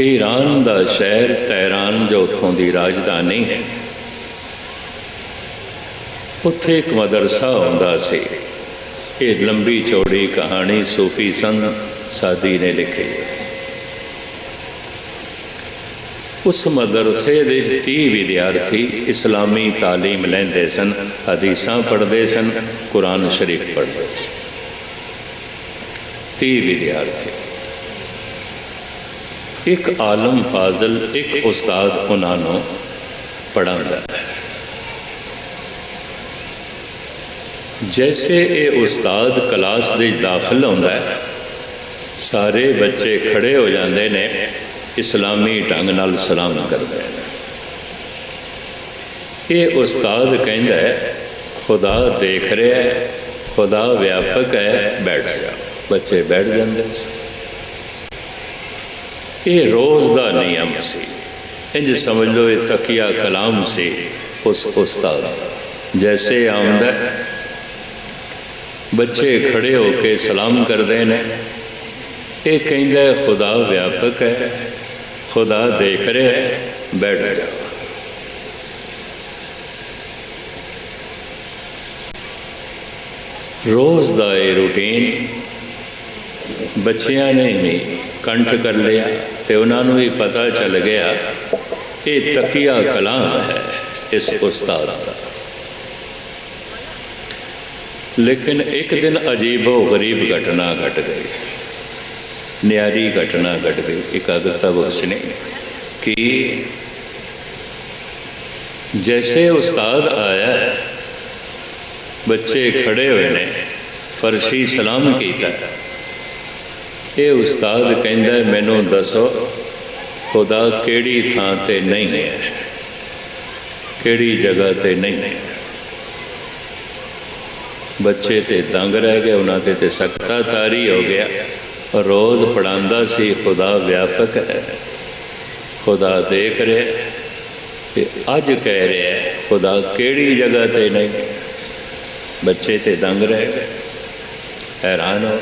Iran ਦਾ ਸ਼ਹਿਰ ਤਹਿਰਾਨ ਜੋ ਉੱਥੋਂ ਦੀ ਰਾਜਧਾਨੀ ਹੈ ਉੱਥੇ ਇੱਕ ਮਦਰਸਾ ਹੁੰਦਾ ਸੀ ਇਹ ਲੰਬੀ ਚੌੜੀ ਕਹਾਣੀ ਸੂਫੀ ਸੰਤ ਸਾਦੀ ਨੇ ਲਿਖੀ ਹੈ ਉਸ ਮਦਰਸੇ ਦੇ 30 ਵਿਦਿਆਰਥੀ ਇਸਲਾਮੀ تعلیم ਲੈਂਦੇ ਸਨ ਹਦੀਸਾਂ ਪੜ੍ਹਦੇ ਸਨ ਕੁਰਾਨ ਸ਼ਰੀਫ ਪੜ੍ਹਦੇ ਸਨ 30 ਵਿਦਿਆਰਥੀ ਇੱਕ ਆਲਮ ਫਾਜ਼ਲ, ਇੱਕ ਉਸਤਾਦ ਉਹਨਾਂ ਨੂੰ ਪੜਾਉਂਦਾ ਹੈ। ਜੈਸੇ ਇਹ ਉਸਤਾਦ ਕਲਾਸ ਦੇ ਦਾਖਲ ਹੁੰਦਾ ਹੈ, ਸਾਰੇ ਬੱਚੇ ਖੜੇ ਹੋ ਜਾਂਦੇ ਨੇ, ਇਸਲਾਮੀ ਢੰਗ ਨਾਲ ਸਲਾਮ ਕਰਦੇ ਨੇ। ਇਹ ਉਸਤਾਦ ਕਹਿੰਦਾ ਹੈ, ਖੁਦਾ ਦੇਖ ਰਿਹਾ ਹੈ, ਖੁਦਾ ਵਿਆਪਕ ਹੈ, ਬੈਠ ਜਾ। ਬੱਚੇ ਬੈਠ ਜਾਂਦੇ ਸੀ ਇਹ ਰੋਜ਼ ਦਾ ਨਿਯਮ ਸੀ। ਇੰਜ ਸਮਝ ਲਓ, ਇਹ ਤਕੀਆ ਕਲਾਮ ਸੀ ਉਸ ਉਸਤਾਦ ਜੈਸੇ ਆਉਂਦਾ ਬੱਚੇ ਖੜੇ ਹੋ ਕੇ ਸਲਾਮ ਕਰਦੇ ਨੇ। ਇਹ ਕਹਿੰਦਾ ਖੁਦਾ ਵਿਆਪਕ ਹੈ, ਖੁਦਾ ਦੇਖ ਰਿਹਾ ਹੈ, ਬੈਠ ਜਾਓ ਰੋਜ਼ ਦਾ ਇਹ ਰੂਟੀਨ ਬੱਚਿਆਂ ਨੇ ਵੀ ਕੰਠ ਕਰ ਲਿਆ। ਤੇ ਉਹਨਾਂ ਨੂੰ ਵੀ ਪਤਾ ਚੱਲ ਗਿਆ, ਇਹ ਤਕੀਆ ਕਲਾਮ ਹੈ ਇਸ ਉਸਤਾਦ ਦਾ। ਲੇਕਿਨ ਇੱਕ ਦਿਨ ਅਜੀਬੋ ਗਰੀਬ ਘਟਨਾ ਘਟ ਗਈ। ਨਿਆਰੀ ਘਟਨਾ ਘਟ ਗਈ। ਇਕਾਗਰਤਾ ਬਖਸ਼ ਨੇ ਕਿ ਜੈਸੇ ਉਸਤਾਦ ਆਇਆ, ਬੱਚੇ ਖੜੇ ਹੋਏ ਨੇ, ਫਰਸ਼ੀ ਸਲਾਮ ਕੀਤਾ। ਇਹ ਉਸਤਾਦ ਕਹਿੰਦਾ, ਮੈਨੂੰ ਦੱਸੋ, ਖੁਦਾ ਕਿਹੜੀ ਥਾਂ ਤੇ ਨਹੀਂ ਹੈ? ਕਿਹੜੀ ਜਗ੍ਹਾ ਤੇ ਨਹੀਂ ਹੈ? ਬੱਚੇ ਤੇ ਦੰਗ ਰਹਿ ਗਏ, ਉਹਨਾਂ ਤੇ ਤੇ ਸਖਤਾ ਤਾਰੀ ਹੋ ਗਿਆ। ਰੋਜ਼ ਪੜਾਉਂਦਾ ਸੀ, ਖੁਦਾ ਵਿਆਪਕ ਹੈ। ਖੁਦਾ ਦੇਖ ਰਿਹਾ ਹੈ ਤੇ ਅੱਜ ਕਹਿ ਰਿਹਾ ਖੁਦਾ ਕਿਹੜੀ ਜਗ੍ਹਾ ਤੇ ਨਹੀਂ? ਬੱਚੇ ਤੇ ਦੰਗ ਰਹਿ ਗਏ। ਹੈਰਾਨ ਹੋ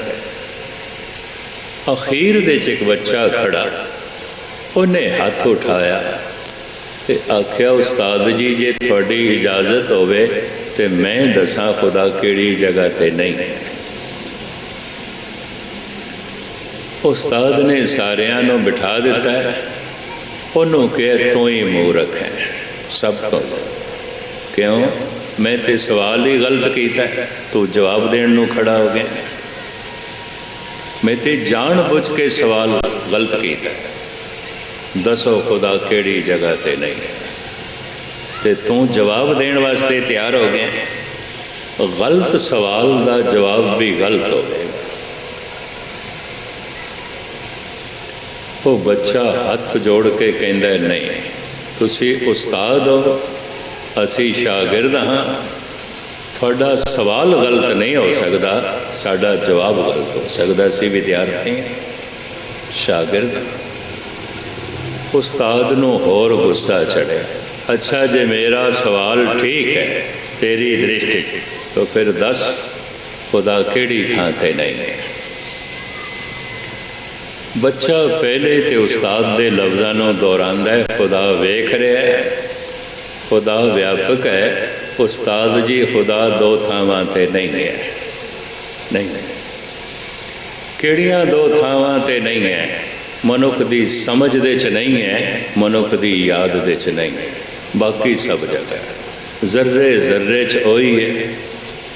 ਅਖੀਰ ਦੇ ਚ ਇੱਕ ਬੱਚਾ ਖੜਾ। ਉਹਨੇ ਹੱਥ ਉਠਾਇਆ ਤੇ ਆਖਿਆ, ਉਸਤਾਦ ਜੀ, ਜੇ ਤੁਹਾਡੀ ਇਜਾਜ਼ਤ ਹੋਵੇ ਤੇ ਮੈਂ ਦੱਸਾਂ ਖੁਦਾ ਕਿਹੜੀ ਜਗ੍ਹਾ ਤੇ ਨਹੀਂ। ਉਸਤਾਦ ਨੇ ਸਾਰਿਆਂ ਨੂੰ ਬਿਠਾ ਦਿੱਤਾ। ਉਹਨੂੰ ਕਿਹਾ, ਤੂੰ ਹੀ ਮੂਰਖ ਹੈ, ਸਭ ਤੋਂ। ਕਿਉਂ? ਮੈਂ ਤੇ ਸਵਾਲ ਹੀ ਗਲਤ ਕੀਤਾ। ਤੂੰ ਜਵਾਬ ਦੇਣ ਨੂੰ ਖੜਾ ਹੋ ਗਿਆ। ਮੈਂ ਤੇ ਜਾਣ ਬੁੱਝ ਕੇ ਸਵਾਲ ਗਲਤ ਕੀਤਾ। ਦੱਸੋ ਖੁਦਾ ਕਿਹੜੀ ਜਗ੍ਹਾ ਤੇ ਨਹੀਂ। ਹੈ ਤੇ ਤੂੰ ਜਵਾਬ ਦੇਣ ਵਾਸਤੇ ਤਿਆਰ ਹੋ ਗਿਆ। ਗਲਤ ਸਵਾਲ ਦਾ ਜਵਾਬ ਵੀ ਗਲਤ ਹੋਵੇਗਾ ਉਹ ਬੱਚਾ ਹੱਥ ਜੋੜ ਕੇ ਕਹਿੰਦਾ, ਨਹੀਂ, ਤੁਸੀਂ ਉਸਤਾਦ ਹੋ। ਅਸੀਂ ਸ਼ਾਗਿਰਦ ਹਾਂ। ਤੁਹਾਡਾ ਸਵਾਲ ਗਲਤ ਨਹੀਂ ਹੋ ਸਕਦਾ ਸਾਡਾ ਜਵਾਬ ਗਲਤ ਹੋ ਸਕਦਾ। ਸੀ ਵਿਦਿਆਰਥੀ ਸ਼ਾਗਿਰਦ। ਉਸਤਾਦ ਨੂੰ ਹੋਰ ਗੁੱਸਾ ਚੜਿਆ। ਅੱਛਾ ਜੇ ਮੇਰਾ ਸਵਾਲ ਠੀਕ ਹੈ ਤੇਰੀ ਦ੍ਰਿਸ਼ਟੀ 'ਚ, ਤਾਂ ਫਿਰ ਦੱਸ ਖੁਦਾ ਕਿਹੜੀ ਥਾਂ ਤੇ ਨਹੀਂ ਹੈ? ਬੱਚਾ ਪਹਿਲੇ ਤੇ ਉਸਤਾਦ ਦੇ ਲਫ਼ਜ਼ਾਂ ਨੂੰ ਦੁਹਰਾਉਂਦਾ ਹੈ ਖੁਦਾ ਵੇਖ ਰਿਹਾ ਹੈ ਖੁਦਾ ਵਿਆਪਕ ਹੈ। ਉਸਤਾਦ ਜੀ, ਖੁਦਾ ਦੋ ਥਾਵਾਂ ਤੇ ਨਹੀਂ ਹੈ। ਨਹੀਂ। ਹੈ। ਕਿਹੜੀਆਂ ਦੋ ਥਾਵਾਂ ਤੇ ਨਹੀਂ ਹੈ? ਮਨੁੱਖ ਦੀ ਸਮਝ ਦੇ ਚ ਨਹੀਂ ਹੈ, ਮਨੁੱਖ ਦੀ ਯਾਦ ਦੇ ਚ ਨਹੀਂ ਹੈ। ਬਾਕੀ ਸਭ ਜਗ੍ਹਾ। ਹੈ ਜ਼ਰਰੇ ਜ਼ਰਰੇ ਚ ਹੋਈ ਹੈ।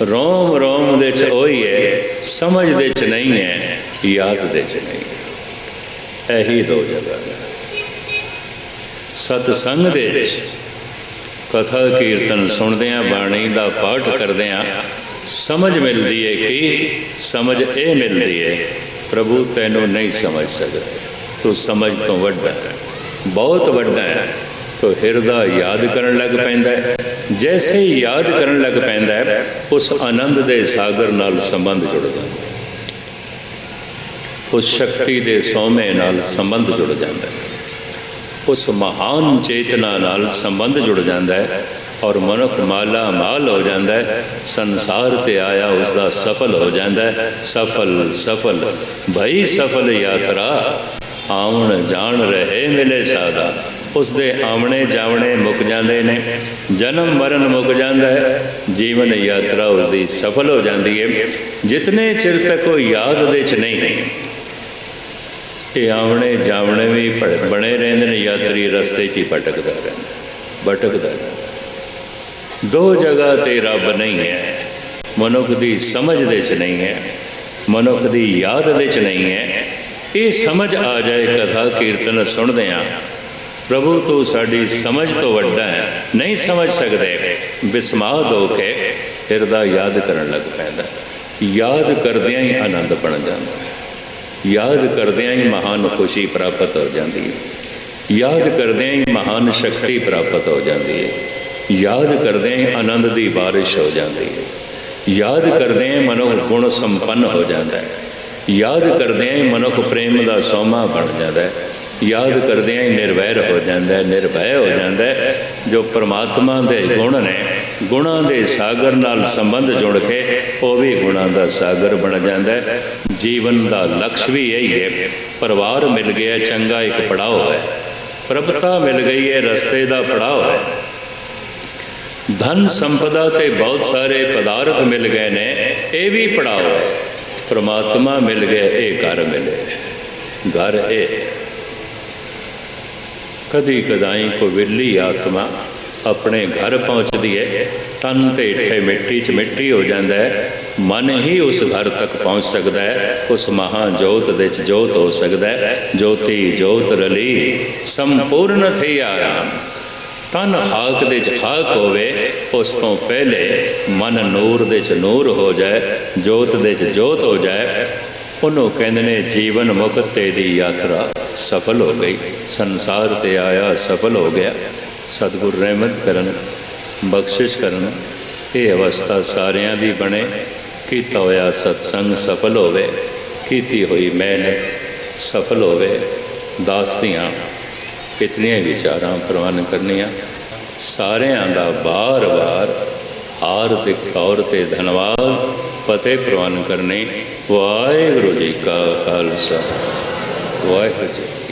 ਰੋਮ ਰੋਮ ਦੇ ਚ ਹੋਈ ਹੈ। ਸਮਝ ਦੇ ਚ ਨਹੀਂ ਹੈ, ਯਾਦ ਦੇ ਚ ਨਹੀਂ ਹੈ। ਇਹੀ ਦੋ ਜਗ੍ਹਾ ਹੈ ਸਤ ਸੰਗ ਦੇ ਵਿੱਚ ਕਥਾ ਕੀਰਤਨ ਸੁਣਦਿਆਂ, ਬਾਣੀ ਦਾ ਪਾਠ ਕਰਦਿਆਂ ਸਮਝ ਮਿਲਦੀ ਹੈ ਕਿ? ਸਮਝ ਇਹ ਮਿਲਦੀ ਹੈ ਪ੍ਰਭੂ, ਤੈਨੂੰ ਨਹੀਂ ਸਮਝ ਸਕਦਾ। ਤੂੰ ਸਮਝ ਤੋਂ ਵੱਡਾ ਬਹੁਤ ਵੱਡਾ ਹੈ। ਤੋ ਹਿਰਦਾ ਯਾਦ ਕਰਨ ਲੱਗ ਪੈਂਦਾ ਹੈ। ਜੈਸੇ ਯਾਦ ਕਰਨ ਲੱਗ ਪੈਂਦਾ ਹੈ, ਉਸ ਆਨੰਦ ਦੇ ਸਾਗਰ ਨਾਲ ਸੰਬੰਧ ਜੁੜ ਜਾਂਦਾ ਉਸ ਸ਼ਕਤੀ ਦੇ ਸੋਮੇ ਨਾਲ ਸੰਬੰਧ ਜੁੜ ਜਾਂਦਾ ਹੈ। ਉਸ ਮਹਾਨ ਚੇਤਨਾ ਨਾਲ ਸੰਬੰਧ ਜੁੜ ਜਾਂਦਾ ਹੈ ਔਰ ਮਨੁੱਖ ਮਾਲਾ ਮਾਲ ਹੋ ਜਾਂਦਾ ਹੈ, ਸੰਸਾਰ ਤੇ ਆਇਆ ਉਸ ਦਾ ਸਫਲ ਹੋ ਜਾਂਦਾ ਹੈ। ਸਫਲ ਸਫਲ, ਭਈ ਸਫਲ ਯਾਤਰਾ, ਆਉਣ ਜਾਣ ਰਹੇ ਮਿਲੇ ਸਾਦਾ ਉਸ ਦੇ ਆਵਣੇ ਜਾਵਣੇ ਮੁੱਕ ਜਾਂਦੇ ਨੇ, ਜਨਮ ਮਰਨ ਮੁੱਕ ਜਾਂਦਾ ਹੈ, ਜੀਵਨ ਯਾਤਰਾ ਉਸ ਦੀ ਸਫਲ ਹੋ ਜਾਂਦੀ ਹੈ। ਜਿਤਨੇ ਚਿਰ ਤੱਕ ਉਹ ਯਾਦ ਦੇ ਚ ਨਹੀਂ ਇਹ ਆਵਣੇ ਜਾਵਣੇ ਵੀ ਭ- ਬਣੇ ਰਹਿੰਦੇ ਨੇ, ਯਾਤਰੀ ਰਸਤੇ 'ਚ ਹੀ ਭਟਕਦਾ ਰਹਿੰਦਾ ਭਟਕਦਾ ਰਹਿੰਦਾ। ਦੋ ਜਗ੍ਹਾ ਤੇ ਰੱਬ ਨਹੀਂ ਹੈ, ਮਨੁੱਖ ਦੀ ਸਮਝ ਦੇ ਚ ਨਹੀਂ ਹੈ, ਮਨੁੱਖ ਦੀ ਯਾਦ ਦੇ ਚ ਨਹੀਂ ਹੈ ਇਹ ਸਮਝ ਆ ਜਾਏ ਕਥਾ ਕੀਰਤਨ ਸੁਣਦੇ ਆ ਪ੍ਰਭੂ ਤੂੰ ਸਾਡੀ ਸਮਝ ਤੋਂ ਵੱਡਾ ਹੈ, ਨਹੀਂ ਸਮਝ ਸਕਦੇ ਬਿਸਮਾਦ ਹੋ ਕੇ ਹਿਰਦਾ ਯਾਦ ਕਰਨ ਲੱਗ ਪੈਂਦਾ, ਯਾਦ ਕਰਦਿਆਂ ਹੀ ਆਨੰਦ ਬਣ ਜਾਂਦਾ ਯਾਦ ਕਰਦਿਆਂ ਹੀ ਮਹਾਨ ਖੁਸ਼ੀ ਪ੍ਰਾਪਤ ਹੋ ਜਾਂਦੀ ਹੈ। ਯਾਦ ਕਰਦਿਆਂ ਹੀ ਮਹਾਨ ਸ਼ਕਤੀ ਪ੍ਰਾਪਤ ਹੋ ਜਾਂਦੀ ਹੈ। ਯਾਦ ਕਰਦਿਆਂ ਹੀ ਆਨੰਦ ਦੀ ਬਾਰਿਸ਼ ਹੋ ਜਾਂਦੀ ਹੈ। ਯਾਦ ਕਰਦਿਆਂ ਮਨੁੱਖ ਗੁਣ ਸੰਪੰਨ ਹੋ ਜਾਂਦਾ ਹੈ। ਯਾਦ ਕਰਦਿਆਂ ਮਨੁੱਖ ਪ੍ਰੇਮ ਦਾ ਸੋਮਾ ਬਣ ਜਾਂਦਾ ਹੈ। ਯਾਦ ਕਰਦਿਆਂ ਹੀ ਨਿਰਵੈਰ ਹੋ ਜਾਂਦਾ ਹੈ, ਨਿਰਭੈ ਹੋ ਜਾਂਦਾ ਹੈ। ਜੋ ਪ੍ਰਮਾਤਮਾ ਦੇ ਗੁਣ ਨੇ ਗੁਣਾਂ ਦੇ ਸਾਗਰ ਨਾਲ ਸੰਬੰਧ ਜੁੜ ਕੇ ਉਹ ਵੀ ਗੁਣਾਂ ਦਾ ਸਾਗਰ ਬਣ ਜਾਂਦਾ ਹੈ। ਜੀਵਨ ਦਾ ਲਕਸ਼ ਵੀ ਇਹੀ ਹੈ। ਪਰਿਵਾਰ ਮਿਲ ਗਿਆ, ਚੰਗਾ ਇੱਕ ਪੜਾਓ ਹੈ। ਪ੍ਰਭਤਾ ਮਿਲ ਗਈ ਹੈ, ਰਸਤੇ ਦਾ ਪੜਾਓ ਹੈ। ਧਨ ਸੰਪਦਾ ਤੇ ਬਹੁਤ ਸਾਰੇ ਪਦਾਰਥ ਮਿਲ ਗਏ ਨੇ, ਇਹ ਵੀ ਪੜਾਓ ਹੈ। ਪ੍ਰਮਾਤਮਾ ਮਿਲ ਗਿਆ, ਇਹ ਘਰ ਮਿਲੇ। ਘਰ ਇਹ ਕਦੀ ਕਦਾਈ ਕੋ ਵਿਰਲੀ ਆਤਮਾ ਆਪਣੇ ਘਰ ਪਹੁੰਚਦੀ ਹੈ ਤਨ ਤੇ ਇੱਥੇ ਮਿੱਟੀ 'ਚ ਮਿੱਟੀ ਹੋ ਜਾਂਦਾ ਹੈ ਮਨ ਹੀ ਉਸ ਘਰ ਤੱਕ ਪਹੁੰਚ ਸਕਦਾ ਹੈ ਉਸ ਮਹਾ ਜੋਤ ਦੇ 'ਚ ਜੋਤ ਹੋ ਸਕਦਾ ਹੈ ਜੋਤੀ ਜੋਤ ਰਲੀ, ਸੰਪੂਰਨ ਥੇ ਆਰਾਮ। ਤਨ ਹਾਕ ਦੇ 'ਚ ਹਾਕ ਹੋਵੇ, ਉਸ ਤੋਂ ਪਹਿਲੇ ਮਨ ਨੂਰ ਦੇ 'ਚ ਨੂਰ ਹੋ ਜਾਏ, ਜੋਤ ਦੇ 'ਚ ਜੋਤ ਹੋ ਜਾਏ, ਉਹਨੂੰ ਕਹਿੰਦੇ ਨੇ ਜੀਵਨ ਮੁਕਤੇ ਦੀ ਯਾਤਰਾ ਸਫਲ ਹੋ ਗਈ, ਸੰਸਾਰ ਤੇ ਆਇਆ ਸਫਲ ਹੋ ਗਿਆ। ਸਤਿਗੁਰ ਰਹਿਮਤ ਕਰਨ, ਬਖਸ਼ਿਸ਼ ਕਰਨ। ਇਹ ਅਵਸਥਾ ਸਾਰਿਆਂ ਦੀ ਬਣੇ। ਕੀਤਾ ਹੋਇਆ ਸਤਸੰਗ ਸਫਲ ਹੋਵੇ। ਕੀਤੀ ਹੋਈ ਮਿਹਨਤ ਸਫਲ ਹੋਵੇ। ਦਾਸ ਦੀਆਂ ਕਿਤਨੀਆਂ ਵਿਚਾਰਾਂ ਪ੍ਰਵਾਨ ਕਰਨੀਆਂ। ਸਾਰਿਆਂ ਦਾ ਬਾਰ-ਬਾਰ ਹਾਰਦਿਕ ਤੌਰ ਤੇ ਧੰਨਵਾਦ। ਫਤਿਹ ਪ੍ਰਵਾਨ ਕਰਨੇ। ਵਾਹਿਗੁਰੂ ਜੀ ਕਾ ਖਾਲਸਾ। ਵਾਹਿਗੁਰੂ ਜੀ